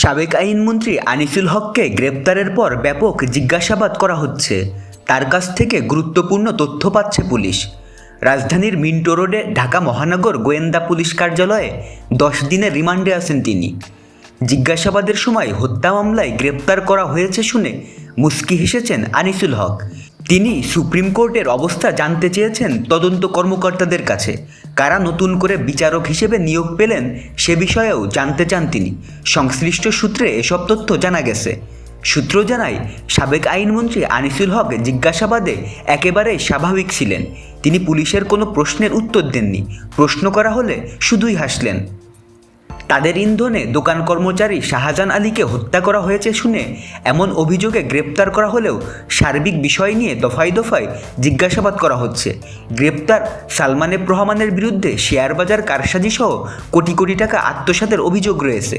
সাবেক আইনমন্ত্রী আনিসুল হককে গ্রেপ্তারের পর ব্যাপক জিজ্ঞাসাবাদ করা হচ্ছে। তার কাছ থেকে গুরুত্বপূর্ণ তথ্য পাচ্ছে পুলিশ। রাজধানীর মিন্টো রোডে ঢাকা মহানগর গোয়েন্দা পুলিশ কার্যালয়ে দশ দিনের রিমান্ডে আছেন তিনি। জিজ্ঞাসাবাদের সময় হত্যা মামলায় গ্রেপ্তার করা হয়েছে শুনে মুস্কি হেসেছেন আনিসুল হক। তিনি সুপ্রিম কোর্টের অবস্থা জানতে চেয়েছেন তদন্ত কর্মকর্তাদের কাছে। কারা নতুন করে বিচারক হিসেবে নিয়োগ পেলেন সে বিষয়েও জানতে চান তিনি। সংশ্লিষ্ট সূত্রে এসব তথ্য জানা গেছে। সূত্র জানায়, সাবেক আইনমন্ত্রী আনিসুল হক জিজ্ঞাসাবাদে একেবারে স্বাভাবিক ছিলেন। তিনি পুলিশের কোনো প্রশ্নের উত্তর দেননি। প্রশ্ন করা হলে শুধুই হাসলেন। তাদের ইন্ধনে দোকান কর্মচারী শাহজাহান আলীকে হত্যা করা হয়েছে শুনে এমন অভিযোগে গ্রেপ্তার করা হলেও সার্বিক বিষয় নিয়ে দফায় দফায় জিজ্ঞাসাবাদ করা হচ্ছে। গ্রেপ্তার সালমানে রহমানের বিরুদ্ধে শেয়ার বাজার কারসাজিসহ কোটি কোটি টাকা আত্মসাতের অভিযোগ রয়েছে।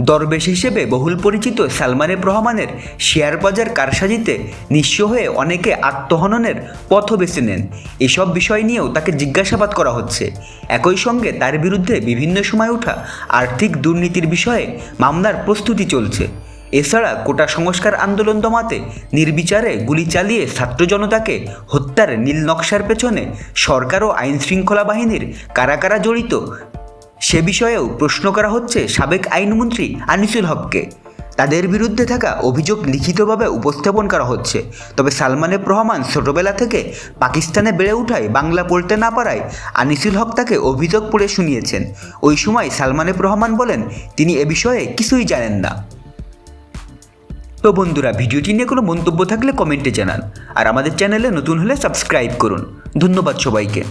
দরবেশ হিসেবে বহুল পরিচিত সালমানে রহমানের শেয়ার বাজার কারসাজিতে নিঃস্ব হয়ে অনেকে আত্মহননের পথ বেছে নেন। এসব বিষয় নিয়েও তাকে জিজ্ঞাসাবাদ করা হচ্ছে। একই সঙ্গে তার বিরুদ্ধে বিভিন্ন সময় ওঠা আর্থিক দুর্নীতির বিষয়ে মামলার প্রস্তুতি চলছে। এছাড়া কোটা সংস্কার আন্দোলন দমাতে নির্বিচারে গুলি চালিয়ে ছাত্র জনতাকে হত্যার নীল নকশার পেছনে সরকার ও আইনশৃঙ্খলা বাহিনীর কারা কারা জড়িত সে বিষয়েও প্রশ্ন করা হচ্ছে সাবেক আইনমন্ত্রী আনিসুল হককে। তাদের বিরুদ্ধে থাকা অভিযোগ লিখিতভাবে উপস্থাপন করা হচ্ছে। তবে সালমানের রহমান ছোটবেলা থেকে পাকিস্তানে বেড়ে ওঠায় বাংলা পড়তে না পারায় আনিসুল হক তাকে অভিযোগ পড়ে শুনিয়েছেন। ওই সময় সালমানের রহমান বলেন, তিনি এ বিষয়ে কিছুই জানেন না। তো বন্ধুরা, ভিডিওটি নিয়ে কোনো মন্তব্য থাকলে কমেন্টে জানান। আর আমাদের চ্যানেলে নতুন হলে সাবস্ক্রাইব করুন। ধন্যবাদ সবাইকে।